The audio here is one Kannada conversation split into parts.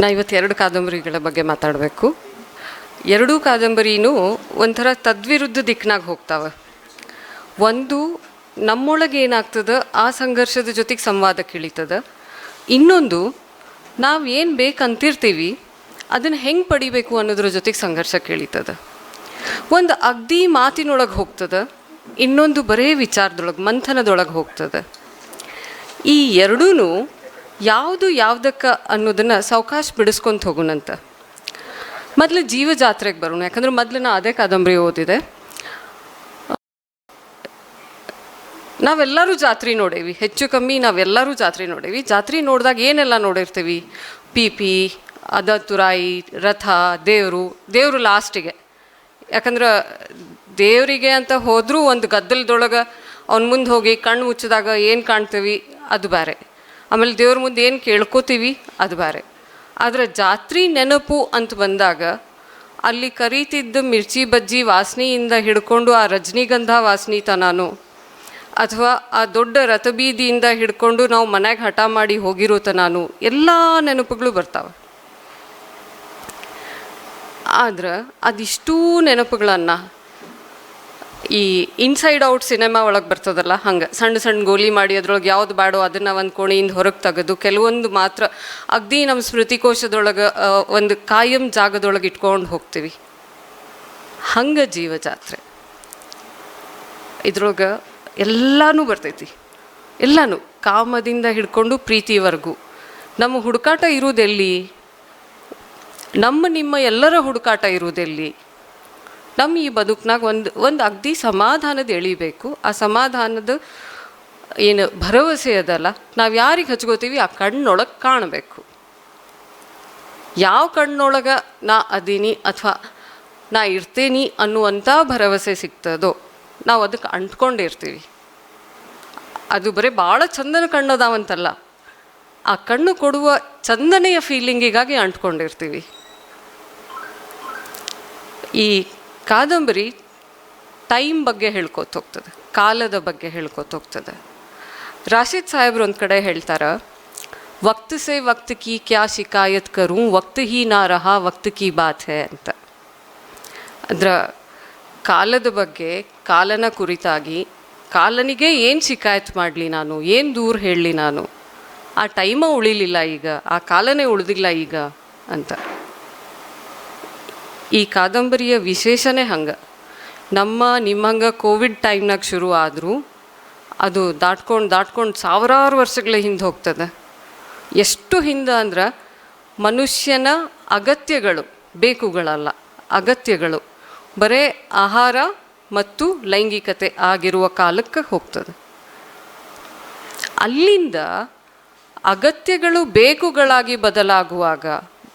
ನಾ ಇವತ್ತು ಎರಡು ಕಾದಂಬರಿಗಳ ಬಗ್ಗೆ ಮಾತಾಡಬೇಕು. ಎರಡೂ ಕಾದಂಬರಿನೂ ಒಂಥರ ತದ್ವಿರುದ್ಧ ದಿಕ್ನಾಗ ಹೋಗ್ತಾವೆ. ಒಂದು ನಮ್ಮೊಳಗೆ ಏನಾಗ್ತದೆ ಆ ಸಂಘರ್ಷದ ಜೊತೆಗೆ ಸಂವಾದ ಕೀಳಿತದ. ಇನ್ನೊಂದು, ನಾವು ಏನು ಬೇಕಂತಿರ್ತೀವಿ, ಅದನ್ನು ಹೆಂಗೆ ಪಡಿಬೇಕು ಅನ್ನೋದ್ರ ಜೊತೆಗೆ ಸಂಘರ್ಷ ಕೇಳಿತದ. ಒಂದು ಅಗ್ದಿ ಮಾತಿನೊಳಗೆ ಹೋಗ್ತದೆ, ಇನ್ನೊಂದು ಬರೇ ವಿಚಾರದೊಳಗೆ, ಮಂಥನದೊಳಗೆ ಹೋಗ್ತದೆ. ಈ ಎರಡೂ ಯಾವುದು ಯಾವುದಕ್ಕೆ ಅನ್ನೋದನ್ನು ಸಾವಕಾಶ ಬಿಡಿಸ್ಕೊಂತ ಹೋಗೋಣಂತ. ಮೊದಲು ಜೀವ ಜಾತ್ರೆಗೆ ಬರೋಣ, ಯಾಕಂದ್ರೆ ಮೊದಲು ನಾ ಅದೇ ಕಾದಂಬರಿ ಓದಿದೆ. ನಾವೆಲ್ಲರೂ ಜಾತ್ರೆ ನೋಡೇವಿ, ಹೆಚ್ಚು ಕಮ್ಮಿ ನಾವೆಲ್ಲರೂ ಜಾತ್ರೆ ನೋಡೇವಿ. ಜಾತ್ರೆ ನೋಡಿದಾಗ ಏನೆಲ್ಲ ನೋಡಿರ್ತೀವಿ? ಪಿ ಪಿ ಅದ ತುರಾಯಿ ರಥ, ದೇವರು ದೇವರು ಲಾಸ್ಟಿಗೆ. ಯಾಕಂದ್ರೆ ದೇವರಿಗೆ ಅಂತ ಹೋದರೂ ಒಂದು ಗದ್ದಲದೊಳಗೆ ಅವ್ನ ಮುಂದೆ ಹೋಗಿ ಕಣ್ಣು ಮುಚ್ಚಿದಾಗ ಏನು ಕಾಣ್ತೀವಿ? ಅದು ಬೇರೆ ಆಮೇಲೆ ದೇವ್ರ ಮುಂದೆ ಏನು ಕೇಳ್ಕೊತೀವಿ? ಅದು ಬೇರೆ ಆದರೆ ಜಾತ್ರೆ ನೆನಪು ಅಂತ ಬಂದಾಗ ಅಲ್ಲಿ ಕರೀತಿದ್ದ ಮಿರ್ಚಿ ಬಜ್ಜಿ ವಾಸನೆಯಿಂದ ಹಿಡ್ಕೊಂಡು ಆ ರಜನಿಗಂಧ ವಾಸನೆ ತನಾನು ಅಥವಾ ಆ ದೊಡ್ಡ ರಥಬೀದಿಯಿಂದ ಹಿಡ್ಕೊಂಡು ನಾವು ಮನೆಗೆ ಹಠ ಮಾಡಿ ಹೋಗಿರೋ ತನಾನು ಎಲ್ಲ ನೆನಪುಗಳು ಬರ್ತಾವೆ. ಆದ್ರೆ ಅದಿಷ್ಟೂ ನೆನಪುಗಳನ್ನು ಈ ಇನ್ಸೈಡ್ ಔಟ್ ಸಿನಿಮಾ ಒಳಗೆ ಬರ್ತದಲ್ಲ, ಹಂಗೆ. ಸಣ್ಣ ಸಣ್ಣ ಗೋಲಿ ಮಾಡಿ ಅದ್ರೊಳಗೆ ಯಾವ್ದು ಬೇಡೋ ಅದನ್ನು ಒಂದು ಕೋಣೆಯಿಂದ ಹೊರಗೆ ತೆಗೆದು ಕೆಲವೊಂದು ಮಾತ್ರ ಅಗ್ದಿ ನಮ್ಮ ಸ್ಮೃತಿಕೋಶದೊಳಗೆ ಒಂದು ಕಾಯಂ ಜಾಗದೊಳಗೆ ಇಟ್ಕೊಂಡು ಹೋಗ್ತೀವಿ. ಹಂಗೆ ಜೀವ ಜಾತ್ರೆ ಇದ್ರೊಳಗೆ ಎಲ್ಲಾನು ಬರ್ತೈತಿ. ಎಲ್ಲಾನು. ಕಾಮದಿಂದ ಹಿಡ್ಕೊಂಡು ಪ್ರೀತಿವರೆಗೂ. ನಮ್ಮ ಹುಡುಕಾಟ ಇರುವುದೆಲ್ಲಿ ನಮ್ಮ ನಿಮ್ಮ ಎಲ್ಲರ ಹುಡುಕಾಟ ಇರುವುದೆಲ್ಲಿ ನಮ್ಮ ಈ ಬದುಕಿನಾಗ ಒಂದು ಒಂದು ಅಗ್ದಿ ಸಮಾಧಾನದ ಎಳಿಬೇಕು. ಆ ಸಮಾಧಾನದ ಏನು ಭರವಸೆ ಅದಲ್ಲ. ನಾವು ಯಾರಿಗೆ ಹಚ್ಕೋತೀವಿ ಆ ಕಣ್ಣೊಳಗೆ ಕಾಣಬೇಕು. ಯಾವ ಕಣ್ಣೊಳಗೆ ನಾ ಅದೀನಿ ಅಥವಾ ನಾ ಇರ್ತೀನಿ ಅನ್ನುವಂಥ ಭರವಸೆ ಸಿಗ್ತದೋ, ನಾವು ಅದಕ್ಕೆ ಅಂಟ್ಕೊಂಡಿರ್ತೀವಿ. ಅದು ಬರೀ ಭಾಳ ಚಂದನ ಕಣ್ಣದಾವಂತಲ್ಲ. ಆ ಕಣ್ಣು ಕೊಡುವ ಚಂದನೆಯ ಫೀಲಿಂಗಿಗಾಗಿ ಅಂಟ್ಕೊಂಡಿರ್ತೀವಿ. ಈ ಕಾದಂಬರಿ ಟೈಮ್ ಬಗ್ಗೆ ಹೇಳ್ಕೊತ ಹೋಗ್ತದೆ, ಕಾಲದ ಬಗ್ಗೆ ಹೇಳ್ಕೊತ ಹೋಗ್ತದೆ. ರಾಶಿದ್ ಸಾಹೇಬ್ರು ಒಂದು ಕಡೆ ಹೇಳ್ತಾರೆ, ವಕ್ತ ಸೆ ವಕ್ತ ಕಿ ಕ್ಯಾ ಶಿಕಾಯತ್ ಕರು, ವಕ್ತ ಹಿ ನಾ ರಹಾ, ವಕ್ತ ಕಿ ಬಾತ್ ಹೇ ಅಂತ. ಅದರ ಕಾಲದ ಬಗ್ಗೆ, ಕಾಲನ ಕುರಿತಾಗಿ, ಕಾಲನಿಗೆ ಏನು ಶಿಕಾಯತ್ ಮಾಡಲಿ ನಾನು, ಏನು ದೂರ ಹೇಳಲಿ ನಾನು, ಆ ಟೈಮ ಉಳಿಲಿಲ್ಲ ಈಗ, ಆ ಕಾಲನೇ ಉಳಿದಿಲ್ಲ ಈಗ ಅಂತ. ಈ ಕಾದಂಬರಿಯ ವಿಶೇಷನೇ ಹಂಗೆ. ನಮ್ಮ ನಿಮ್ಮಂಗೆ ಕೋವಿಡ್ ಟೈಮ್ನಾಗ ಶುರು ಆದರೂ ಅದು ದಾಟ್ಕೊಂಡು ದಾಟ್ಕೊಂಡು ಸಾವಿರಾರು ವರ್ಷಗಳ ಹಿಂದೆ ಹೋಗ್ತದೆ. ಎಷ್ಟು ಹಿಂದೆ ಅಂದ್ರೆ ಮನುಷ್ಯನ ಅಗತ್ಯಗಳು, ಬೇಕುಗಳಲ್ಲ, ಅಗತ್ಯಗಳು. ಬರೇ ಆಹಾರ ಮತ್ತು ಲೈಂಗಿಕತೆ ಆಗಿರುವ ಕಾಲಕ್ಕೆ ಹೋಗ್ತದೆ. ಅಲ್ಲಿಂದ ಅಗತ್ಯಗಳು, ಬೇಕುಗಳಾಗಿ ಬದಲಾಗುವಾಗ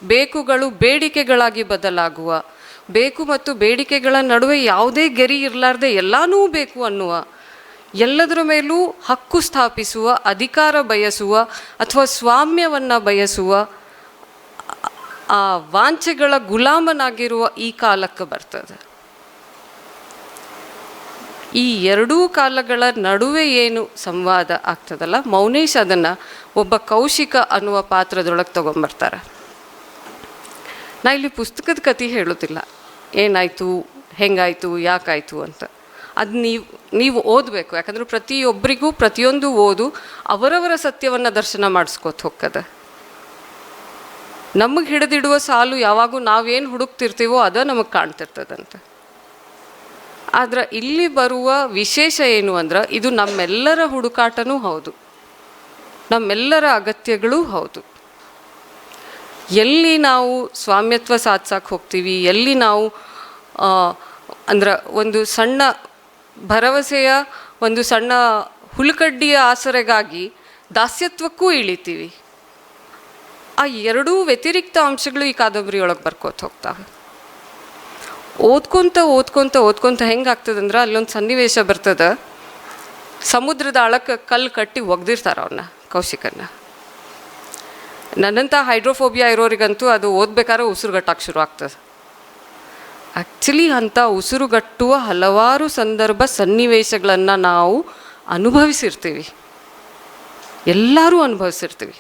ಬೇಕುಗಳು ಬೇಡಿಕೆಗಳಾಗಿ ಬದಲಾಗುವ. ಬೇಕು ಮತ್ತು ಬೇಡಿಕೆಗಳ ನಡುವೆ ಯಾವುದೇ ಗೆರಿ ಇರಲಾರ್ದೆ ಎಲ್ಲನೂ ಬೇಕು ಅನ್ನುವ. ಎಲ್ಲದರ ಮೇಲೂ ಹಕ್ಕು ಸ್ಥಾಪಿಸುವ, ಅಧಿಕಾರ ಬಯಸುವ ಅಥವಾ ಸ್ವಾಮ್ಯವನ್ನು ಬಯಸುವ, ಆ ವಾಂಛೆಗಳ ಗುಲಾಮನಾಗಿರುವ ಈ ಕಾಲಕ್ಕೆ ಬರ್ತದೆ. ಈ ಎರಡೂ ಕಾಲಗಳ ನಡುವೆ ಏನು ಸಂವಾದ ಆಗ್ತದಲ್ಲ, ಮೌನೇಶ್ ಅದನ್ನು ಒಬ್ಬ ಕೌಶಿಕ ಅನ್ನುವ ಪಾತ್ರದೊಳಗೆ ತಗೊಂಬರ್ತಾರೆ. ನಾ ಇಲ್ಲಿ ಪುಸ್ತಕದ ಕತೆ ಹೇಳೋದಿಲ್ಲ. ಏನಾಯಿತು, ಹೆಂಗಾಯಿತು, ಯಾಕಾಯಿತು ಅಂತ. ಅದು ನೀವು ನೀವು ಓದಬೇಕು. ಯಾಕಂದ್ರೆ ಪ್ರತಿಯೊಬ್ಬರಿಗೂ ಪ್ರತಿಯೊಂದು ಓದು ಅವರವರ ಸತ್ಯವನ್ನು ದರ್ಶನ ಮಾಡಿಸ್ಕೋತ ಹೋಗ್ತದೆ. ನಮಗೆ ಹಿಡಿದಿಡುವ ಸಾಲು ಯಾವಾಗೂ ನಾವೇನು ಹುಡುಕ್ತಿರ್ತೀವೋ ಅದ ನಮಗೆ ಕಾಣ್ತಿರ್ತದಂತೆ. ಆದ್ರೆ ಇಲ್ಲಿ ಬರುವ ವಿಶೇಷ ಏನು ಅಂದ್ರೆ ಇದು ನಮ್ಮೆಲ್ಲರ ಹುಡುಕಾಟನೂ ಹೌದು. ನಮ್ಮೆಲ್ಲರ ಅಗತ್ಯಗಳೂ ಹೌದು. ಎಲ್ಲಿ ನಾವು ಸ್ವಾಮ್ಯತ್ವ ಸಾಧಿಸಕ್ಕೆ ಹೋಗ್ತೀವಿ, ಎಲ್ಲಿ ನಾವು ಅಂದ್ರೆ ಒಂದು ಸಣ್ಣ ಭರವಸೆಯ ಒಂದು ಸಣ್ಣ ಹುಲ್ಕಡ್ಡಿಯ ಆಸರೆಗಾಗಿ ದಾಸ್ಯತ್ವಕ್ಕೂ ಇಳಿತೀವಿ. ಆ ಎರಡೂ ವ್ಯತಿರಿಕ್ತ ಅಂಶಗಳು ಈ ಕಾದಂಬರಿಯೊಳಗೆ ಬರ್ಕೋತ ಹೋಗ್ತಾವೆ ಓದ್ಕೊಂತ ಓದ್ಕೊಂತ ಓದ್ಕೊಂತ ಹೆಂಗೆ ಆಗ್ತದಂದ್ರೆ ಅಲ್ಲೊಂದು ಸನ್ನಿವೇಶ ಬರ್ತದೆ. ಸಮುದ್ರದ ಆಳಕ್ಕೆ ಕಲ್ಲು ಕಟ್ಟಿ ಒಗ್ದಿರ್ತಾರೆ ಅವನ್ನ ಕೌಶಿಕನ್ನ. ನನ್ನಂಥ ಹೈಡ್ರೋಫೋಬಿಯಾ ಇರೋರಿಗಂತೂ ಅದು ಓದಬೇಕಾದ್ರೆ ಉಸಿರುಗಟ್ಟಕ್ಕೆ ಶುರು ಆಗ್ತದೆ ಆ್ಯಕ್ಚುಲಿ ಅಂಥ ಉಸಿರುಗಟ್ಟುವ ಹಲವಾರು ಸಂದರ್ಭ ಸನ್ನಿವೇಶಗಳನ್ನು ನಾವು ಅನುಭವಿಸಿರ್ತೀವಿ. ಎಲ್ಲರೂ ಅನುಭವಿಸಿರ್ತೀವಿ.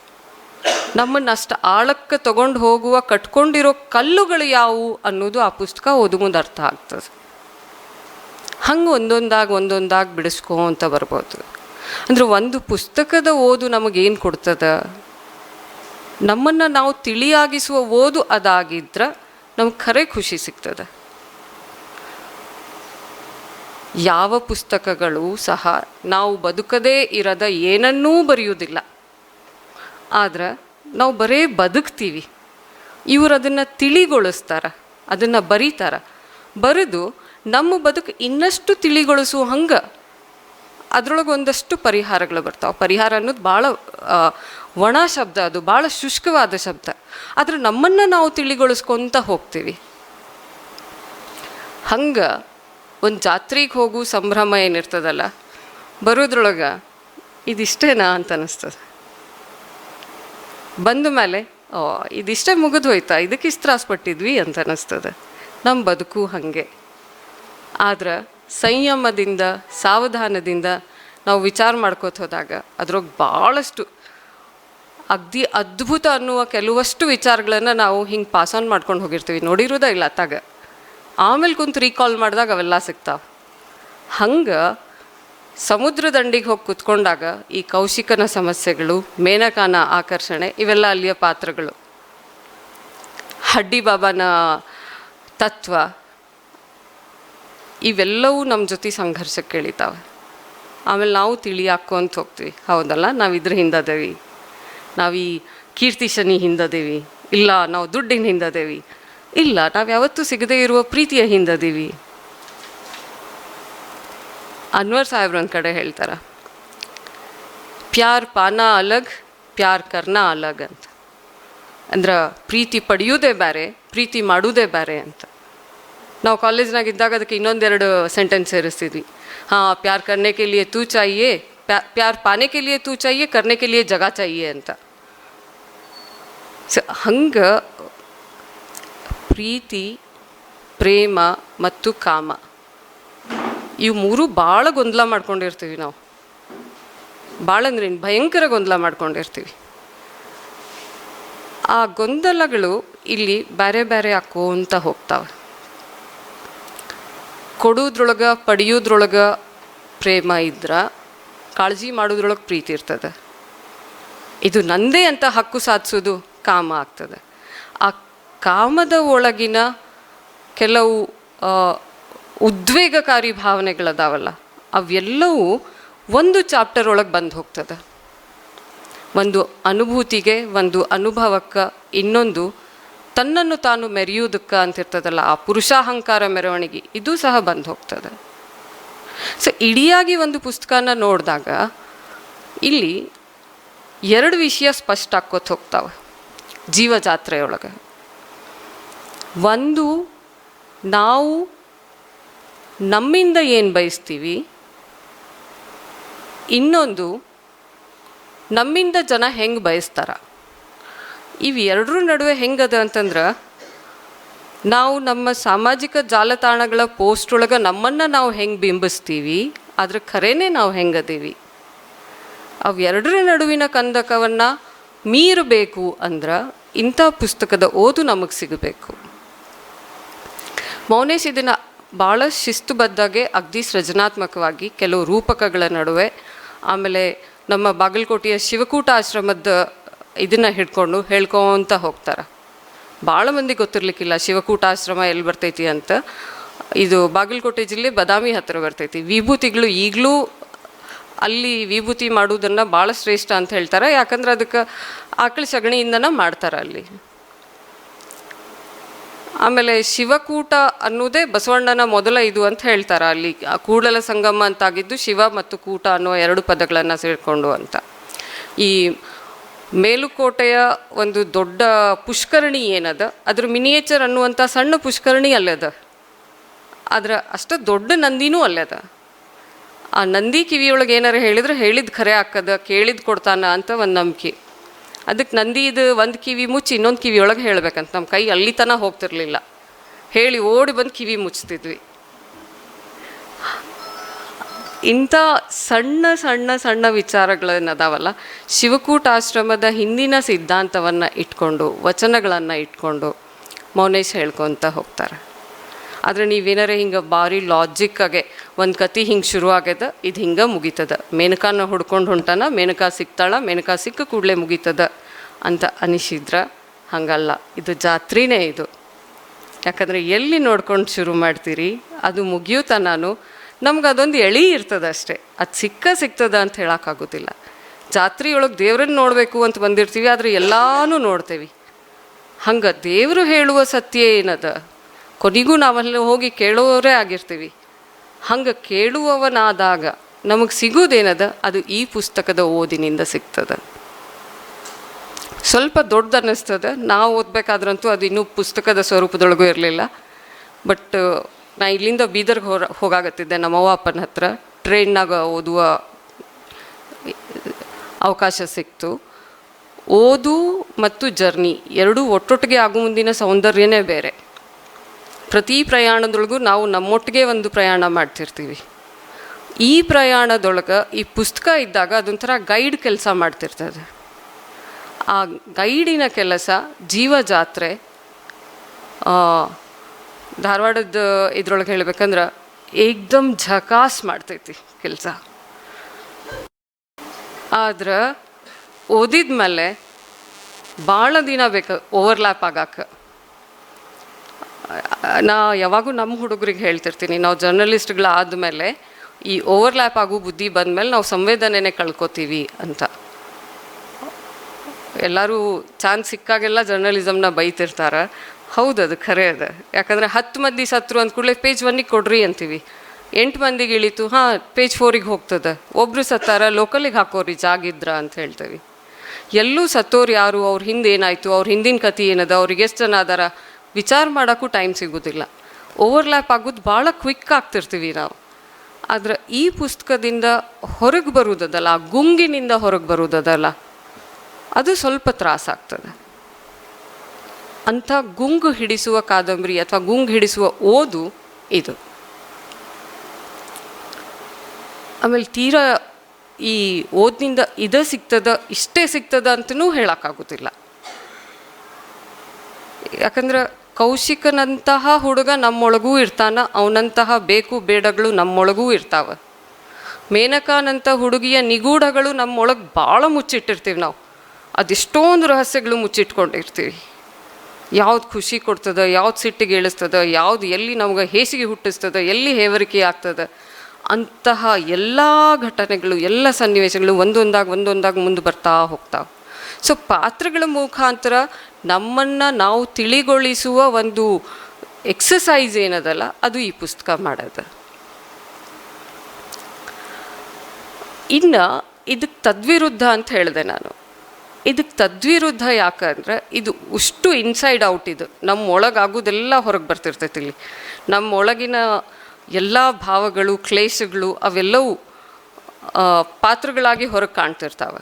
ನಮ್ಮನ್ನು ಅಷ್ಟು ಆಳಕ್ಕೆ ತಗೊಂಡು ಹೋಗುವ, ಕಟ್ಕೊಂಡಿರೋ ಕಲ್ಲುಗಳು ಯಾವುವು ಅನ್ನೋದು ಆ ಪುಸ್ತಕ ಓದು ಮುಂದೆ ಅರ್ಥ ಆಗ್ತದೆ. ಹಂಗೆ ಒಂದೊಂದಾಗಿ ಒಂದೊಂದಾಗಿ ಬಿಡಿಸ್ಕೊಂತ ಬರ್ಬೋದು. ಅಂದ್ರೆ ಒಂದು ಪುಸ್ತಕದ ಓದು ನಮಗೇನು ಕೊಡ್ತದ? ನಮ್ಮನ್ನು ನಾವು ತಿಳಿಯಾಗಿಸುವ ಓದು ಅದಾಗಿದ್ರೆ ನಮ್ಗೆ ಖರೆ ಖುಷಿ ಸಿಗ್ತದೆ. ಯಾವ ಪುಸ್ತಕಗಳು ಸಹ ನಾವು ಬದುಕದೇ ಇರದ ಏನನ್ನೂ ಬರೆಯುವುದಿಲ್ಲ. ಆದ್ರೆ ನಾವು ಬರೇ ಬದುಕ್ತೀವಿ. ಇವರು ಅದನ್ನು ತಿಳಿಗೊಳಿಸ್ತಾರ, ಅದನ್ನು ಬರೀತಾರ. ಬರೆದು ನಮ್ಮ ಬದುಕು ಇನ್ನಷ್ಟು ತಿಳಿಗೊಳಿಸುವ ಹಂಗೆ ಅದ್ರೊಳಗೆ ಒಂದಷ್ಟು ಪರಿಹಾರಗಳು ಬರ್ತಾವೆ. ಪರಿಹಾರ ಅನ್ನೋದು ಭಾಳ ಒಣ ಶಬ್ದ ಅದು ಭಾಳ ಶುಷ್ಕವಾದ ಶಬ್ದ. ಆದರೆ ನಮ್ಮನ್ನು ನಾವು ತಿಳಿಗೊಳಿಸ್ಕೊತ ಹೋಗ್ತೀವಿ. ಹಂಗೆ ಒಂದು ಜಾತ್ರೆಗೆ ಹೋಗು ಸಂಭ್ರಮ ಏನಿರ್ತದಲ್ಲ, ಬರೋದ್ರೊಳಗೆ ಇದಿಷ್ಟೇನಾ ಅಂತ ಅನ್ನಿಸ್ತದೆ ಬಂದ ಮೇಲೆ, ಓ, ಇದಿಷ್ಟೇ ಮುಗಿದು ಹೋಯ್ತಾ ಇದಕ್ಕೆ ಇಷ್ಟು ಪಟ್ಟಿದ್ವಿ ಅಂತ ಅನ್ನಿಸ್ತದೆ ನಮ್ಮ ಬದುಕು ಹಾಗೆ. ಆದ್ರೆ ಸಂಯಮದಿಂದ, ಸಾವಧಾನದಿಂದ ನಾವು ವಿಚಾರ ಮಾಡ್ಕೋತ ಹೋದಾಗ ಅದ್ರೊಳಗೆ ಭಾಳಷ್ಟು ಅಗ್ದಿ ಅದ್ಭುತ ಅನ್ನುವ ಕೆಲವಷ್ಟು ವಿಚಾರಗಳನ್ನು ನಾವು ಹಿಂಗೆ ಪಾಸ್ ಆನ್ ಮಾಡ್ಕೊಂಡು ಹೋಗಿರ್ತೀವಿ. ನೋಡಿರೋದೇ ಇಲ್ಲ ಅತ್ತಾಗ. ಆಮೇಲೆ ಕುಂತು ರೀಕಾಲ್ ಮಾಡಿದಾಗ ಅವೆಲ್ಲ ಸಿಗ್ತಾವೆ. ಹಂಗೆ ಸಮುದ್ರ ದಂಡಿಗೆ ಹೋಗಿ ಕುತ್ಕೊಂಡಾಗ ಈ ಕೌಶಿಕನ ಸಮಸ್ಯೆಗಳು, ಮೇನಕಾನ ಆಕರ್ಷಣೆ ಇವೆಲ್ಲ ಅಲ್ಲಿಯ ಪಾತ್ರಗಳು. ಹಡ್ಡಿ ಬಾಬಾನ ತತ್ವ ಇವೆಲ್ಲವೂ ನಮ್ಮ ಜೊತೆ ಸಂಘರ್ಷಕ್ಕೆ ಇಳಿತಾವೆ. ಆಮೇಲೆ ನಾವು ತಿಳಿ ಹಾಕ್ಕೊಂತ ಹೋಗ್ತೀವಿ. ಹೌದಲ್ಲ? ನಾವು ಇದ್ರ ಹಿಂದದೇವಿ ನಾವು ಈ ಕೀರ್ತಿ ಶನಿ ಹಿಂದದೇವಿ ಇಲ್ಲ, ನಾವು ದುಡ್ಡಿನ ಹಿಂದದೇವಿ ಇಲ್ಲ, ನಾವು ಯಾವತ್ತೂ ಸಿಗದೇ ಇರುವ ಪ್ರೀತಿಯ ಹಿಂದದೀವಿ ಅನ್ವರ್ ಸಾಹೇಬ್ರ ಒಂದು ಕಡೆ ಹೇಳ್ತಾರ. ಪ್ಯಾರ್ ಪಾನ ಅಲಗ್, ಪ್ಯಾರ್ ಕರ್ನ ಅಲಗ್ ಅಂತ. ಅಂದ್ರೆ ಪ್ರೀತಿ ಪಡೆಯೋದೇ ಬೇರೆ ಪ್ರೀತಿ ಮಾಡೋದೇ ಬೇರೆ ಅಂತ. ನಾವು ಕಾಲೇಜ್ನಾಗ ಇದ್ದಾಗ ಅದಕ್ಕೆ ಇನ್ನೊಂದೆರಡು ಸೆಂಟೆನ್ಸ್ ಸೇರಿಸ್ತಿದ್ವಿ. ಹಾಂ, ಪ್ಯಾರ್ ಕರ್ನೆ ಕೆ ಲಿಯೆ ತೂ ಚಾಹಿಯೇ ಪ್ಯಾ, ಪ್ಯಾರ್ ಪಾನೆ ಲಿಯೆ ತೂ ಚಾಹಿಯೇ ಕರ್ನೆ ಕೆ ಲಿಯೆ ಜಗ ಚಾಹಿಯೇ ಅಂತ. ಸೊ, ಹಂಗೆ ಪ್ರೀತಿ, ಪ್ರೇಮ ಮತ್ತು ಕಾಮ, ಇವು ಮೂರು ಭಾಳ ಗೊಂದಲ ಮಾಡ್ಕೊಂಡಿರ್ತೀವಿ ನಾವು. ಭಾಳ ಅಂದ್ರೆ ಭಯಂಕರ ಗೊಂದಲ ಮಾಡ್ಕೊಂಡಿರ್ತೀವಿ. ಆ ಗೊಂದಲಗಳು ಇಲ್ಲಿ ಬೇರೆ ಬೇರೆ ಹಾಕೋಂತ ಹೋಗ್ತಾವೆ. ಕೊಡೋದ್ರೊಳಗೆ ಪಡೆಯೋದ್ರೊಳಗೆ ಪ್ರೇಮ ಇದ್ರೆ, ಕಾಳಜಿ ಮಾಡೋದ್ರೊಳಗೆ ಪ್ರೀತಿ ಇರ್ತದೆ. ಇದು ನಂದೇ ಅಂತ ಹಕ್ಕು ಸಾಧಿಸೋದು ಕಾಮ ಆಗ್ತದೆ. ಆ ಕಾಮದ ಒಳಗಿನ ಕೆಲವು ಉದ್ವೇಗಕಾರಿ ಭಾವನೆಗಳದಾವಲ್ಲ, ಅವೆಲ್ಲವೂ ಒಂದು ಚಾಪ್ಟರ್ ಒಳಗೆ ಬಂದು ಹೋಗ್ತದೆ. ಒಂದು ಅನುಭೂತಿಗೆ, ಒಂದು ಅನುಭವಕ್ಕೆ ಇನ್ನೊಂದು ತನ್ನನ್ನು ತಾನು ಮೆರೆಯುವುದಕ್ಕೆ ಅಂತಿರ್ತದಲ್ಲ, ಆ ಪುರುಷಾಹಂಕಾರ ಮೆರವಣಿಗೆ, ಇದು ಸಹ ಬಂದು ಹೋಗ್ತದೆ. ಸೊ ಇಡಿಯಾಗಿ ಒಂದು ಪುಸ್ತಕನ ನೋಡಿದಾಗ, ಇಲ್ಲಿ ಎರಡು ವಿಷಯ ಸ್ಪಷ್ಟ ಆಕ್ಕೋತ ಹೋಗ್ತಾವೆ, ಜೀವಜಾತ್ರೆಯೊಳಗೆ. ಒಂದು, ನಾವು ನಮ್ಮಿಂದ ಏನು ಬಯಸ್ತೀವಿ? ಇನ್ನೊಂದು, ನಮ್ಮಿಂದ ಜನ ಹೆಂಗೆ ಬಯಸ್ತಾರ? ಇವು ಎರಡರ ನಡುವೆ ಹೆಂಗದ ಅಂತಂದ್ರೆ, ನಾವು ನಮ್ಮ ಸಾಮಾಜಿಕ ಜಾಲತಾಣಗಳ ಪೋಸ್ಟ್ ಒಳಗೆ ನಮ್ಮನ್ನು ನಾವು ಹೆಂಗೆ ಬಿಂಬಿಸ್ತೀವಿ, ಅದ್ರ ಖರೇನೆ ನಾವು ಹೆಂಗದೀವಿ. ಅವು ಎರಡರ ನಡುವಿನ ಕಂದಕವನ್ನು ಮೀರಬೇಕು ಅಂದ್ರೆ ಇಂಥ ಪುಸ್ತಕದ ಓದು ನಮಗೆ ಸಿಗಬೇಕು. ಮೌನೇಶ್ ಇದನ್ನು ಭಾಳ ಶಿಸ್ತುಬದ್ಧಾಗೆ ಅಗ್ದಿ ಸೃಜನಾತ್ಮಕವಾಗಿ ಕೆಲವು ರೂಪಕಗಳ ನಡುವೆ, ಆಮೇಲೆ ನಮ್ಮ ಬಾಗಲಕೋಟೆಯ ಶಿವಕೂಟ ಆಶ್ರಮದ ಇದನ್ನು ಹಿಡ್ಕೊಂಡು ಹೇಳ್ಕೊತ ಹೋಗ್ತಾರೆ. ಭಾಳ ಮಂದಿ ಗೊತ್ತಿರ್ಲಿಕ್ಕಿಲ್ಲ, ಶಿವಕೂಟಾಶ್ರಮ ಎಲ್ಲಿ ಬರ್ತೈತಿ ಅಂತ. ಇದು ಬಾಗಲಕೋಟೆ ಜಿಲ್ಲೆ ಬದಾಮಿ ಹತ್ತಿರ ಬರ್ತೈತಿ. ವಿಭೂತಿಗಳು ಈಗಲೂ ಅಲ್ಲಿ ವಿಭೂತಿ ಮಾಡುವುದನ್ನು ಭಾಳ ಶ್ರೇಷ್ಠ ಅಂತ ಹೇಳ್ತಾರೆ. ಯಾಕಂದ್ರೆ ಅದಕ್ಕೆ ಆಕಳ ಸಗಣಿಯಿಂದನೇ ಮಾಡ್ತಾರೆ ಅಲ್ಲಿ. ಆಮೇಲೆ ಶಿವಕೂಟ ಅನ್ನೋದೇ ಬಸವಣ್ಣನ ಮೊದಲ ಇದು ಅಂತ ಹೇಳ್ತಾರೆ ಅಲ್ಲಿ. ಕೂಡಲ ಸಂಗಮ ಅಂತಾಗಿದ್ದು ಶಿವ ಮತ್ತು ಕೂಟ ಅನ್ನುವ ಎರಡು ಪದಗಳನ್ನು ಸೇರಿಕೊಂಡು ಅಂತ. ಈ ಮೇಲುಕೋಟೆಯ ಒಂದು ದೊಡ್ಡ ಪುಷ್ಕರಣಿ ಏನದ? ಅದ್ರ ಮಿನಿಯೇಚರ್ ಅನ್ನುವಂಥ ಸಣ್ಣ ಪುಷ್ಕರಣಿ ಅಲ್ಲದ. ಅದರ ಅಷ್ಟು ದೊಡ್ಡ ನಂದಿನೂ ಅಲ್ಲದ. ಆ ನಂದಿ ಕಿವಿಯೊಳಗೆ ಏನಾರು ಹೇಳಿದ್ರೆ ಹೇಳಿದ ಖರೆ ಹಾಕದ ಕೇಳಿದ್ ಕೊಡ್ತಾನ ಅಂತ ಒಂದು ನಂಬಿಕೆ. ಅದಕ್ಕೆ ನಂದಿದು ಒಂದು ಕಿವಿ ಮುಚ್ಚಿ ಇನ್ನೊಂದು ಕಿವಿಯೊಳಗೆ ಹೇಳ್ಬೇಕಂತ ನಮ್ಮ ಕೈ ಅಲ್ಲಿ ತನಕ ಹೋಗ್ತಿರ್ಲಿಲ್ಲ. ಹೇಳಿ ಓಡಿ ಬಂದು ಕಿವಿ ಮುಚ್ತಿದ್ವಿ. ಇಂಥ ಸಣ್ಣ ಸಣ್ಣ ಸಣ್ಣ ವಿಚಾರಗಳನ್ನದಾವಲ್ಲ ಶಿವಕೂಟಾಶ್ರಮದ ಹಿಂದಿನ ಸಿದ್ಧಾಂತವನ್ನು ಇಟ್ಕೊಂಡು, ವಚನಗಳನ್ನು ಇಟ್ಕೊಂಡು ಮೌನೇಶ್ ಹೇಳ್ಕೊತ ಹೋಗ್ತಾರೆ. ಆದರೆ ನೀವೇನಾರ ಹಿಂಗೆ ಭಾರಿ ಲಾಜಿಕ್ಕಾಗೆ ಒಂದು ಕತಿ ಹಿಂಗೆ ಶುರು ಆಗ್ಯದ, ಇದು ಹಿಂಗೆ ಮುಗೀತದ. ಮೇನಕಾನ ಹುಡ್ಕೊಂಡು ಹೊಂಟಾನ, ಮೇನಕಾ ಸಿಗ್ತಾಳ ಮೇನಕಾ ಸಿಕ್ಕ ಕೂಡಲೇ ಮುಗೀತದ ಅಂತ ಅನಿಸಿದ್ರ ಹಂಗಲ್ಲ. ಇದು ಜಾತ್ರಿನೇ ಇದು. ಯಾಕಂದರೆ ಎಲ್ಲಿ ನೋಡ್ಕೊಂಡು ಶುರು ಮಾಡ್ತೀರಿ, ಅದು ಮುಗಿಯುತ್ತ ನಾನು? ನಮ್ಗೆ ಅದೊಂದು ಎಳಿ ಇರ್ತದೆ ಅಷ್ಟೇ. ಅದು ಸಿಕ್ಕ ಸಿಗ್ತದ ಅಂತ ಹೇಳೋಕ್ಕಾಗೋದಿಲ್ಲ. ಜಾತ್ರೆಯೊಳಗೆ ದೇವ್ರನ್ನ ನೋಡಬೇಕು ಅಂತ ಬಂದಿರ್ತೀವಿ, ಆದರೆ ಎಲ್ಲಾನು ನೋಡ್ತೇವೆ. ಹಂಗೆ ದೇವರು ಹೇಳುವ ಸತ್ಯ ಏನದ? ಕೊನೆಗೂ ನಾವಲ್ಲಿ ಹೋಗಿ ಕೇಳೋರೇ ಆಗಿರ್ತೀವಿ. ಹಂಗೆ ಕೇಳುವವನಾದಾಗ ನಮಗೆ ಸಿಗೋದೇನದ? ಅದು ಈ ಪುಸ್ತಕದ ಓದಿನಿಂದ ಸಿಗ್ತದೆ. ಸ್ವಲ್ಪ ದೊಡ್ಡದು ಅನ್ನಿಸ್ತದೆ. ನಾವು ಓದಬೇಕಾದ್ರಂತೂ ಅದು ಇನ್ನೂ ಪುಸ್ತಕದ ಸ್ವರೂಪದೊಳಗೂ ಇರಲಿಲ್ಲ. ಬಟ್ ನಾ ಇಲ್ಲಿಂದ ಬೀದರ್ಗೆ ಹೊರ, ಹೋಗಾಗತ್ತಿದ್ದೆ. ನಮ್ಮ ಅವ್ವ ಅಪ್ಪನ ಹತ್ರ ಟ್ರೈನ್ನಾಗ ಓದುವ ಅವಕಾಶ ಸಿಕ್ತು. ಓದು ಮತ್ತು ಜರ್ನಿ ಎರಡೂ ಒಟ್ಟೊಟ್ಟಿಗೆ ಆಗು ಮುಂದಿನ ಸೌಂದರ್ಯನೇ ಬೇರೆ. ಪ್ರತಿ ಪ್ರಯಾಣದೊಳಗೂ ನಾವು ನಮ್ಮೊಟ್ಟಿಗೆ ಒಂದು ಪ್ರಯಾಣ ಮಾಡ್ತಿರ್ತೀವಿ. ಈ ಪ್ರಯಾಣದೊಳಗೆ ಈ ಪುಸ್ತಕ ಇದ್ದಾಗ ಅದೊಂಥರ ಗೈಡ್ ಕೆಲಸ ಮಾಡ್ತಿರ್ತದೆ. ಆ ಗೈಡಿನ ಕೆಲಸ ಜೀವ ಜಾತ್ರೆ ಧಾರವಾಡದ ಇದ್ರೊಳಗೆ ಹೇಳ್ಬೇಕಂದ್ರೆ ಏಕ್ದಮ್ ಝಕಾಸ್ ಮಾಡ್ತೈತಿ ಕೆಲಸ. ಆದ್ರೆ ಓದಿದ ಮೇಲೆ ಭಾಳ ದಿನ ಬೇಕು ಓವರ್ಲ್ಯಾಪ್ ಆಗಾಕ. ನಾ ಯಾವಾಗೂ ನಮ್ಮ ಹುಡುಗರಿಗೆ ಹೇಳ್ತಿರ್ತೀನಿ, ನಾವು ಜರ್ನಲಿಸ್ಟ್ಗಳಾದಮೇಲೆ ಈ ಓವರ್ಲ್ಯಾಪ್ ಆಗೋ ಬುದ್ಧಿ ಬಂದಮೇಲೆ ನಾವು ಸಂವೇದನೆನೇ ಕಳ್ಕೊತೀವಿ ಅಂತ. ಎಲ್ಲರೂ ಚಾನ್ಸ್ ಸಿಕ್ಕಾಗೆಲ್ಲ ಜರ್ನಲಿಸಮ್ನ ಬೈತಿರ್ತಾರೆ ಹೌದು, ಅದು ಖರೆ ಅದ. ಯಾಕಂದರೆ ಹತ್ತು ಮಂದಿ ಸತ್ರು ಅಂದ ಕೂಡಲೇ ಪೇಜ್ ಒನ್ನಿಗೆ ಕೊಡ್ರಿ ಅಂತೀವಿ. ಎಂಟು ಮಂದಿಗೆ ಇಳಿತು, ಹಾಂ ಪೇಜ್ ಫೋರಿಗೆ ಹೋಗ್ತದೆ. ಒಬ್ಬರು ಸತ್ತಾರ ಲೋಕಲಿಗೆ ಹಾಕೋರಿ, ಜಾಗಿದ್ರ ಅಂತ ಹೇಳ್ತೇವೆ. ಎಲ್ಲೂ ಸತ್ತೋರು ಯಾರು? ಅವ್ರ ಹಿಂದೆ ಏನಾಯಿತು? ಅವ್ರ ಹಿಂದಿನ ಕಥೆ ಏನದ? ಅವ್ರಿಗೆ ಎಷ್ಟು ಜನ ಅದಾರ? ವಿಚಾರ ಮಾಡೋಕ್ಕೂ ಟೈಮ್ ಸಿಗೋದಿಲ್ಲ. ಓವರ್ಲ್ಯಾಪ್ ಆಗೋದು ಭಾಳ ಕ್ವಿಕ್ ಆಗ್ತಿರ್ತೀವಿ ನಾವು. ಆದರೆ ಈ ಪುಸ್ತಕದಿಂದ ಹೊರಗೆ ಬರೋದದಲ್ಲ ಗುಂಗಿನಿಂದ ಹೊರಗೆ ಬರೋದದಲ್ಲ, ಅದು ಸ್ವಲ್ಪ ತ್ರಾಸಾಗ್ತದೆ ಅಂಥ ಗುಂಗು ಹಿಡಿಸುವ ಕಾದಂಬರಿ ಅಥವಾ ಗುಂಗು ಹಿಡಿಸುವ ಓದು ಇದು. ಆಮೇಲೆ ತೀರಾ ಈ ಓದಿನಿಂದ ಇದ ಸಿಗ್ತದ, ಇಷ್ಟೇ ಸಿಗ್ತದ ಅಂತಲೂ ಹೇಳೋಕ್ಕಾಗೋದಿಲ್ಲ. ಯಾಕಂದ್ರೆ ಕೌಶಿಕನಂತಹ ಹುಡುಗ ನಮ್ಮೊಳಗೂ ಇರ್ತಾನ, ಅವನಂತಹ ಬೇಕು ಬೇಡಗಳು ನಮ್ಮೊಳಗೂ ಇರ್ತಾವ. ಮೇನಕಾನಂಥ ಹುಡುಗಿಯ ನಿಗೂಢಗಳು ನಮ್ಮೊಳಗೆ ಭಾಳ ಮುಚ್ಚಿಟ್ಟಿರ್ತೀವಿ ನಾವು. ಅದೆಷ್ಟೊಂದು ರಹಸ್ಯಗಳು ಮುಚ್ಚಿಟ್ಕೊಂಡಿರ್ತೀವಿ. ಯಾವ್ದು ಖುಷಿ ಕೊಡ್ತದೆ, ಯಾವ್ದು ಸಿಟ್ಟಿಗೆ ಇಳಿಸ್ತದೆ, ಯಾವ್ದು ಎಲ್ಲಿ ನಮ್ಗೆ ಹೇಸಿಗೆ ಹುಟ್ಟಿಸ್ತದೆ, ಎಲ್ಲಿ ಹೇವರಿಕೆ ಆಗ್ತದ, ಅಂತಹ ಎಲ್ಲ ಘಟನೆಗಳು, ಎಲ್ಲ ಸನ್ನಿವೇಶಗಳು ಒಂದೊಂದಾಗಿ ಒಂದೊಂದಾಗಿ ಮುಂದೆ ಬರ್ತಾ ಹೋಗ್ತಾವೆ. ಸೊ ಪಾತ್ರಗಳ ಮುಖಾಂತರ ನಮ್ಮನ್ನು ನಾವು ತಿಳಿಗೊಳಿಸುವ ಒಂದು ಎಕ್ಸಸೈಸ್ ಏನದಲ್ಲ, ಅದು ಈ ಪುಸ್ತಕ ಮಾಡೋದು. ಇನ್ನು ಇದಕ್ಕೆ ತದ್ವಿರುದ್ಧ ಅಂತ ಹೇಳಿದೆ ನಾನು. ಇದಕ್ಕೆ ತದ್ವಿರುದ್ಧ ಯಾಕಂದ್ರೆ ಇದು ಅಷ್ಟು ಇನ್ಸೈಡ್ ಔಟ್ ಇದು. ನಮ್ಮ ಒಳಗಾಗೋದೆಲ್ಲ ಹೊರಗೆ ಬರ್ತಿರ್ತೈತಿ ಇಲ್ಲಿ. ನಮ್ಮ ಒಳಗಿನ ಎಲ್ಲ ಭಾವಗಳು, ಕ್ಲೇಶಗಳು ಅವೆಲ್ಲವೂ ಪಾತ್ರಗಳಾಗಿ ಹೊರಗೆ ಕಾಣ್ತಿರ್ತಾವೆ.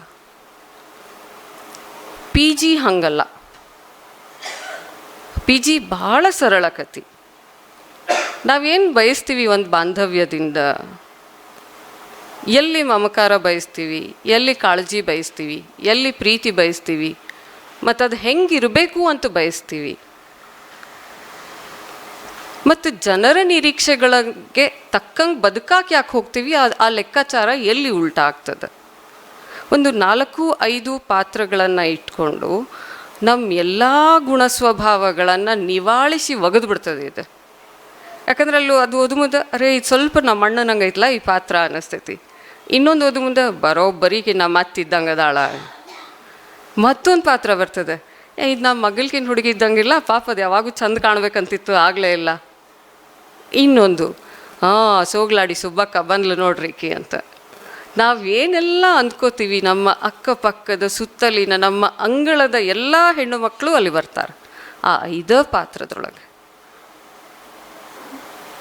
ಪಿ ಜಿ ಹಂಗಲ್ಲ. ಪಿ ಜಿ ಭಾಳ ಸರಳ ಕತಿ ನಾವೇನು ಬಯಸ್ತೀವಿ ಒಂದು ಬಾಂಧವ್ಯದಿಂದ? ಎಲ್ಲಿ ಮಮಕಾರ ಬಯಸ್ತೀವಿ, ಎಲ್ಲಿ ಕಾಳಜಿ ಬಯಸ್ತೀವಿ, ಎಲ್ಲಿ ಪ್ರೀತಿ ಬಯಸ್ತೀವಿ ಮತ್ತು ಅದು ಹೆಂಗಿರಬೇಕು ಅಂತ ಬಯಸ್ತೀವಿ. ಮತ್ತು ಜನರ ನಿರೀಕ್ಷೆಗಳಿಗೆ ತಕ್ಕಂಗೆ ಬದುಕಾಕ್ ಯಾಕೆ ಹೋಗ್ತೀವಿ, ಆ- ಲೆಕ್ಕಾಚಾರ ಎಲ್ಲಿ ಉಲ್ಟಾ ಆಗ್ತದೆ? ಒಂದು ನಾಲ್ಕು, ಐದು ಪಾತ್ರಗಳನ್ನು ಇಟ್ಕೊಂಡು ನಮ್ಮ ಎಲ್ಲ ಗುಣ ಸ್ವಭಾವಗಳನ್ನು ನಿವಾಳಿಸಿ ಒಗೆದು ಬಿಡ್ತದೆ ಇದು. ಯಾಕಂದ್ರೆ ಅಲ್ಲೂ ಅದು ಓದು ಮುದ ಅರೆ, ಇದು ಸ್ವಲ್ಪ ನಮ್ಮ ಅಣ್ಣನಂಗೆ ಐತಲ್ಲ ಈ ಪಾತ್ರ ಅನ್ನಿಸ್ತೈತಿ ಇನ್ನೊಂದು ಓದು ಮುಂದೆ ಬರೋಬ್ಬರಿಗೆ ನಮ್ಮ ಅತ್ತಿದ್ದಂಗೆ ಅದಾಳ. ಮತ್ತೊಂದು ಪಾತ್ರ ಬರ್ತದೆ. ಏ, ಇದು ನಮ್ಮ ಮಗಲ್ಕಿನ ಹುಡುಗಿ ಇದ್ದಂಗಿಲ್ಲ, ಪಾಪ ಅದು ಯಾವಾಗೂ ಚಂದ ಕಾಣಬೇಕಂತಿತ್ತು, ಆಗಲೇ ಇಲ್ಲ. ಇನ್ನೊಂದು, ಹಾಂ, ಸೋಗ್ಲಾಡಿ ಸುಬ್ಬಕ್ಕ, ಬಂದ್ಲು ನೋಡ್ರಿಕಿ ಅಂತ. ನಾವೇನೆಲ್ಲ ಅಂದ್ಕೋತೀವಿ, ನಮ್ಮ ಅಕ್ಕಪಕ್ಕದ ಸುತ್ತಲಿನ, ನಮ್ಮ ಅಂಗಳದ ಎಲ್ಲ ಹೆಣ್ಣು ಮಕ್ಕಳು ಅಲ್ಲಿ ಬರ್ತಾರೆ, ಆ ಐದ ಪಾತ್ರದೊಳಗೆ.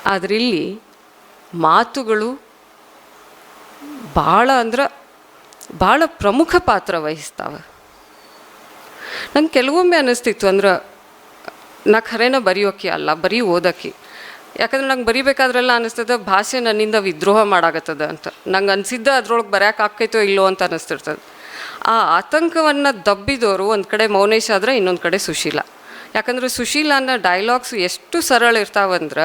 ಆದ್ರಿಲ್ಲಿ ಮಾತುಗಳು ಭಾಳ ಅಂದ್ರೆ ಭಾಳ ಪ್ರಮುಖ ಪಾತ್ರ ವಹಿಸ್ತಾವೆ. ನಂಗೆ ಕೆಲವೊಮ್ಮೆ ಅನ್ನಿಸ್ತಿತ್ತು ಅಂದ್ರೆ ನಾ ಖರೇನ ಬರೆಯೋಕೆ ಅಲ್ಲ, ಬರೀ ಓದೋಕೆ. ಯಾಕಂದ್ರೆ ನಂಗೆ ಬರಿಬೇಕಾದ್ರೆಲ್ಲ ಅನಿಸ್ತದೆ, ಭಾಷೆ ನನ್ನಿಂದ ವಿದ್ರೋಹ ಮಾಡಾಕತ್ತದ ಅಂತ. ನಂಗೆ ಅನಿಸಿದ್ದ ಅದ್ರೊಳಗೆ ಬರ್ಯಾಕೆ ಆಕೈತೋ ಇಲ್ಲೋ ಅಂತ ಅನಿಸ್ತಿರ್ತದೆ. ಆ ಆತಂಕವನ್ನು ದಬ್ಬಿದವರು ಒಂದು ಕಡೆ ಮೌನೇಶ್ ಆದರೆ ಇನ್ನೊಂದು ಕಡೆ ಸುಶೀಲ. ಯಾಕಂದ್ರೆ ಸುಶೀಲನ ಡೈಲಾಗ್ಸ್ ಎಷ್ಟು ಸರಳ ಇರ್ತಾವಂದ್ರೆ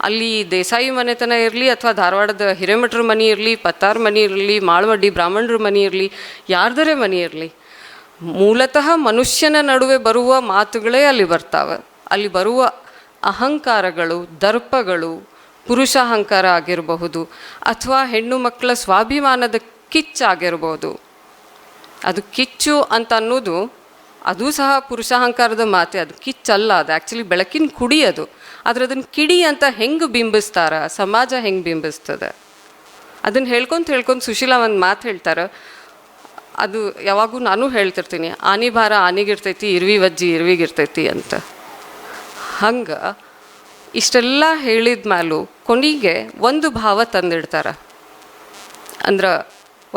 ಅಲ್ಲಿ ದೇಸಾಯಿ ಮನೆತನ ಇರಲಿ ಅಥವಾ ಧಾರವಾಡದ ಹಿರೇಮಠರ ಮನೆ ಇರಲಿ, ಪತ್ತಾರ್ ಮನೆ ಇರಲಿ ಮಾಳವಡ್ಡಿ ಬ್ರಾಹ್ಮಣರ ಮನೆ ಇರಲಿ, ಯಾರ್ದರೇ ಮನೆ ಇರಲಿ, ಮೂಲತಃ ಮನುಷ್ಯನ ನಡುವೆ ಬರುವ ಮಾತುಗಳೇ ಅಲ್ಲಿ ಬರ್ತಾವೆ. ಅಲ್ಲಿ ಬರುವ ಅಹಂಕಾರಗಳು, ದರ್ಪಗಳು ಪುರುಷ ಅಹಂಕಾರ ಆಗಿರಬಹುದು ಅಥವಾ ಹೆಣ್ಣು ಮಕ್ಕಳ ಸ್ವಾಭಿಮಾನದ ಕಿಚ್ಚಾಗಿರ್ಬೋದು ಅದು ಕಿಚ್ಚು ಅಂತ ಅನ್ನೋದು, ಅದು ಸಹ ಪುರುಷಾಹಂಕಾರದ ಮಾತೆ, ಅದು ಕಿಚ್ಚಲ್ಲ, ಅದು ಆ್ಯಕ್ಚುಲಿ ಬೆಳಕಿನ ಕುಡಿ ಅದು. ಆದರೆ ಅದನ್ನು ಕಿಡಿ ಅಂತ ಹೆಂಗೆ ಬಿಂಬಿಸ್ತಾರ? ಸಮಾಜ ಹೆಂಗೆ ಬಿಂಬಿಸ್ತದೆ? ಅದನ್ನು ಹೇಳ್ಕೊಂತ ಹೇಳ್ಕೊಂತ ಸುಶೀಲಾ ಒಂದು ಮಾತು ಹೇಳ್ತಾರೆ. ಅದು ಯಾವಾಗೂ ನಾನು ಹೇಳ್ತಿರ್ತೀನಿ, ಆನಿ ಭಾರ ಆನಿಗಿರ್ತೈತಿ, ಇರ್ವಿ ವಜ್ಜಿ ಇರ್ವಿಗಿರ್ತೈತಿ ಅಂತ. ಹಂಗೆ ಇಷ್ಟೆಲ್ಲ ಹೇಳಿದ ಮೇಲೂ ಕೊನೆಗೆ ಒಂದು ಭಾವ ತಂದಿಡ್ತಾರೆ. ಅಂದ್ರೆ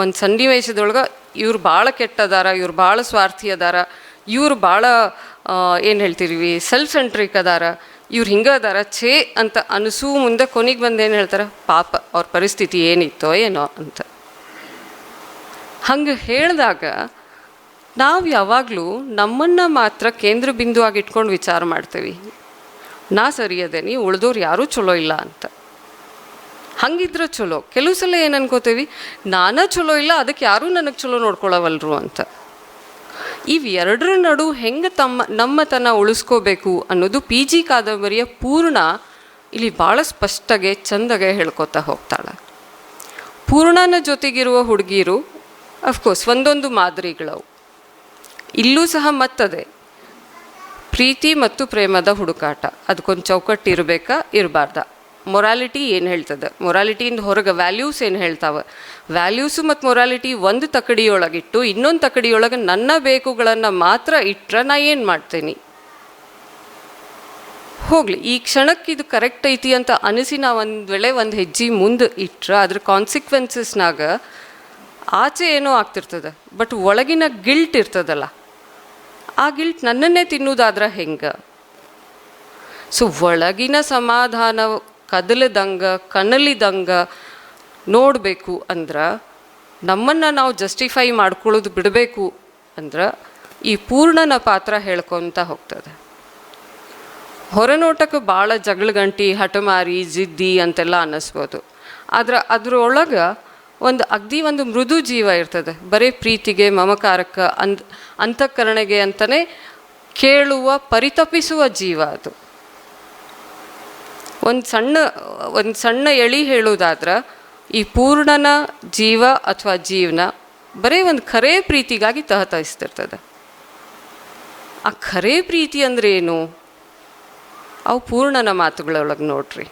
ಒಂದು ಸನ್ನಿವೇಶದೊಳಗೆ ಇವ್ರು ಭಾಳ ಕೆಟ್ಟದಾರ, ಇವ್ರು ಭಾಳ ಸ್ವಾರ್ಥಿ ಅದಾರ ಇವ್ರು ಭಾಳ ಏನು ಹೇಳ್ತೀವಿ ಸೆಲ್ಫ್ ಸೆಂಟ್ರಿಕ್ ಅದಾರ. ಇವ್ರು ಹಿಂಗೆ ಅದಾರ, ಛೇ ಅಂತ ಅನಿಸು ಮುಂದೆ ಕೊನೆಗೆ ಬಂದೇನು ಹೇಳ್ತಾರೆ? ಪಾಪ, ಅವ್ರ ಪರಿಸ್ಥಿತಿ ಏನಿತ್ತೋ ಏನೋ ಅಂತ. ಹಂಗೆ ಹೇಳಿದಾಗ ನಾವು ಯಾವಾಗಲೂ ನಮ್ಮನ್ನು ಮಾತ್ರ ಕೇಂದ್ರ ಬಿಂದುವಾಗಿ ಇಟ್ಕೊಂಡು ವಿಚಾರ ಮಾಡ್ತೀವಿ. ನಾ ಸರಿ ಅದೇನಿ ಉಳ್ದೋರು ಯಾರೂ ಚಲೋ ಇಲ್ಲ ಅಂತ. ಹಂಗಿದ್ರೆ ಚಲೋ ಕೆಲವು ಸಲ ಏನು ಅನ್ಕೋತೀವಿ? ನಾನೇ ಚಲೋ ಇಲ್ಲ ಅದಕ್ಕೆ ಯಾರೂ ನನಗೆ ಚಲೋ ನೋಡ್ಕೊಳ್ಳವಲ್ರು ಅಂತ. ಇವೆರಡರ ನಡು ಹೆಂಗೆ ತಮ್ಮ, ನಮ್ಮತನ ಉಳಿಸ್ಕೋಬೇಕು ಅನ್ನೋದು ಪಿ ಜಿ ಕಾದಂಬರಿಯ ಪೂರ್ಣ, ಇಲ್ಲಿ ಭಾಳ ಸ್ಪಷ್ಟಗೆ, ಚಂದಗೆ ಹೇಳ್ಕೊತಾ ಹೋಗ್ತಾಳೆ. ಪೂರ್ಣನ ಜೊತೆಗಿರುವ ಹುಡುಗಿರು ಅಫ್ಕೋರ್ಸ್ ಒಂದೊಂದು ಮಾದರಿಗಳವು. ಇಲ್ಲೂ ಸಹ ಮತ್ತದೆ. ಪ್ರೀತಿ ಮತ್ತು ಪ್ರೇಮದ ಹುಡುಕಾಟ. ಅದಕ್ಕೊಂದು ಚೌಕಟ್ಟು ಇರಬೇಕಾ ಇರಬಾರ್ದ? ಮೊರಾಲಿಟಿ ಏನು ಹೇಳ್ತದೆ? ಮೊರಾಲಿಟಿಯಿಂದ ಹೊರಗೆ ವ್ಯಾಲ್ಯೂಸ್ ಏನು ಹೇಳ್ತಾವೆ? ವ್ಯಾಲ್ಯೂಸು ಮತ್ತು ಮೊರಾಲಿಟಿ ಒಂದು ತಕಡಿಯೊಳಗಿಟ್ಟು ಇನ್ನೊಂದು ತಕಡಿಯೊಳಗೆ ನನ್ನ ಬೇಕುಗಳನ್ನು ಮಾತ್ರ ಇಟ್ಟರೆ ನಾ ಏನು ಮಾಡ್ತೀನಿ? ಹೋಗಲಿ, ಈ ಕ್ಷಣಕ್ಕೆ ಇದು ಕರೆಕ್ಟ್ ಐತಿ ಅಂತ ಅನಿಸಿ ನಾವು ಒಂದು ವೇಳೆ ಒಂದು ಹೆಜ್ಜೆ ಮುಂದೆ ಇಟ್ರೆ ಅದ್ರ ಕಾನ್ಸಿಕ್ವೆನ್ಸಸ್ನಾಗ ಆಚೆ ಏನೋ ಆಗ್ತಿರ್ತದೆ ಬಟ್ ಒಳಗಿನ ಗಿಲ್ಟ್ ಇರ್ತದಲ್ಲ, ಆ ಗಿಲ್ಟ್ ನನ್ನನ್ನೇ ತಿನ್ನೋದಾದ್ರೆ ಹೆಂಗೆ? ಸೊ ಒಳಗಿನ ಸಮಾಧಾನ ಕದಲದಂಗ ಕಣಲಿದಂಗ ನೋಡಬೇಕು ಅಂದ್ರೆ ನಮ್ಮನ್ನು ನಾವು ಜಸ್ಟಿಫೈ ಮಾಡ್ಕೊಳ್ಳೋದು ಬಿಡಬೇಕು ಅಂದ್ರೆ ಈ ಪೂರ್ಣನ ಪಾತ್ರ ಹೇಳ್ಕೊತ ಹೋಗ್ತದೆ. ಹೊರನೋಟಕ್ಕೆ ಭಾಳ ಜಗಳಗಂಟಿ ಹಠಮಾರಿ ಜಿದ್ದಿ ಅಂತೆಲ್ಲ ಅನ್ನಿಸ್ಬೋದು. ಆದ್ರೆ ಅದರೊಳಗೆ ಒಂದು ಅಗ್ದಿ ಒಂದು ಮೃದು ಜೀವ ಇರ್ತದೆ. ಬರೀ ಪ್ರೀತಿಗೆ, ಮಮಕಾರಕ್ಕೆ ಅಂದ್, ಅಂತಃಕರಣೆಗೆ ಅಂತಲೇ ಕೇಳುವ, ಪರಿತಪಿಸುವ ಜೀವ ಅದು. ಒಂದು ಸಣ್ಣ ಒಂದು ಸಣ್ಣ ಎಳಿ ಹೇಳೋದಾದ್ರೆ ಈ ಪೂರ್ಣನ ಜೀವ ಅಥವಾ ಜೀವನ ಬರೀ ಒಂದು ಖರೆ ಪ್ರೀತಿಗಾಗಿ ತಹತಹಿಸ್ತಿರ್ತದೆ. ಆ ಖರೆ ಪ್ರೀತಿ ಅಂದ್ರೆ ಏನು ಅವು ಪೂರ್ಣನ ಮಾತುಗಳೊಳಗೆ ನೋಡ್ರಿ.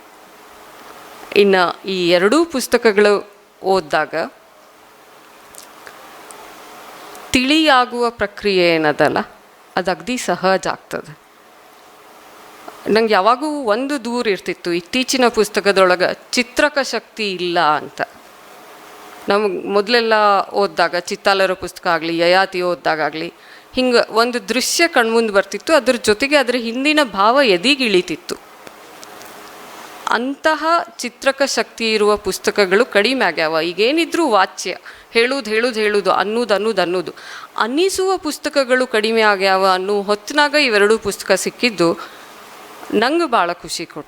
ಇನ್ನು ಈ ಎರಡೂ ಪುಸ್ತಕಗಳು ಓದಿದಾಗ ತಿಳಿಯಾಗುವ ಪ್ರಕ್ರಿಯೆ ಏನದಲ್ಲ? ಅದು ಅಗದಿ ಸಹಜ ಆಗ್ತದೆ. ನಂಗೆ ಯಾವಾಗೂ ಒಂದು ದೂರ ಇರ್ತಿತ್ತು, ಇತ್ತೀಚಿನ ಪುಸ್ತಕದೊಳಗೆ ಚಿತ್ರಕ ಶಕ್ತಿ ಇಲ್ಲ ಅಂತ. ನಮಗೆ ಮೊದಲೆಲ್ಲ ಓದಿದಾಗ, ಚಿತ್ತಾಲರ ಪುಸ್ತಕ ಆಗಲಿ, ಯಯಾತಿ ಓದಿದಾಗಲಿ ಹಿಂಗೆ ಒಂದು ದೃಶ್ಯ ಕಣ್ಮುಂದೆ ಬರ್ತಿತ್ತು, ಅದ್ರ ಜೊತೆಗೆ ಅದರ ಹಿಂದಿನ ಭಾವ ಎದಿಗಿಳಿತಿತ್ತು. ಅಂತಹ ಚಿತ್ರಕ ಶಕ್ತಿ ಇರುವ ಪುಸ್ತಕಗಳು ಕಡಿಮೆ ಆಗ್ಯಾವ. ಈಗೇನಿದ್ರು ವಾಚ್ಯ, ಹೇಳುದು ಹೇಳುದು ಹೇಳುದು, ಅನ್ನೋದು ಅನ್ನೋದು ಅನ್ನೋದು. ಅನ್ನಿಸುವ ಪುಸ್ತಕಗಳು ಕಡಿಮೆ ಆಗ್ಯಾವ ಅನ್ನೋ ಹೊತ್ತಿನಾಗ ಇವೆರಡೂ ಪುಸ್ತಕ ಸಿಕ್ಕಿದ್ದು ನಂಗೆ ಭಾಳ ಖುಷಿ ಕೊಟ್ಟು